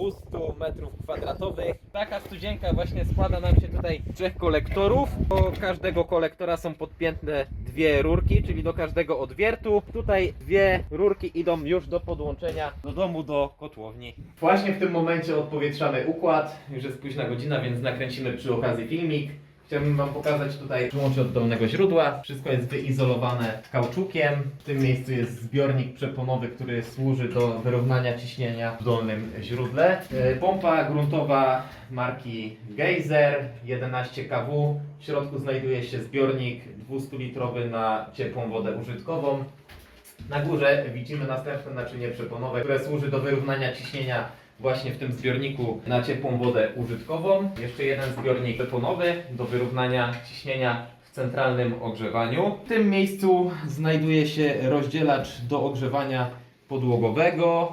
200 m2. Taka studzienka właśnie składa nam się tutaj z trzech kolektorów. Do każdego kolektora są podpięte dwie rurki, czyli do każdego odwiertu. Tutaj dwie rurki idą już do podłączenia do domu, do kotłowni. Właśnie w tym momencie odpowietrzamy układ. Już jest późna godzina, więc nakręcimy przy okazji filmik. Chciałbym Wam pokazać tutaj przyłącze od dolnego źródła. Wszystko jest wyizolowane kauczukiem. W tym miejscu jest zbiornik przeponowy, który służy do wyrównania ciśnienia w dolnym źródle. E, Pompa gruntowa marki Geyser 11 kW. W środku znajduje się zbiornik 200-litrowy na ciepłą wodę użytkową. Na górze widzimy następne naczynie przeponowe, które służy do wyrównania ciśnienia właśnie w tym zbiorniku na ciepłą wodę użytkową. Jeszcze jeden zbiornik przeponowy do wyrównania ciśnienia w centralnym ogrzewaniu. W tym miejscu znajduje się rozdzielacz do ogrzewania podłogowego.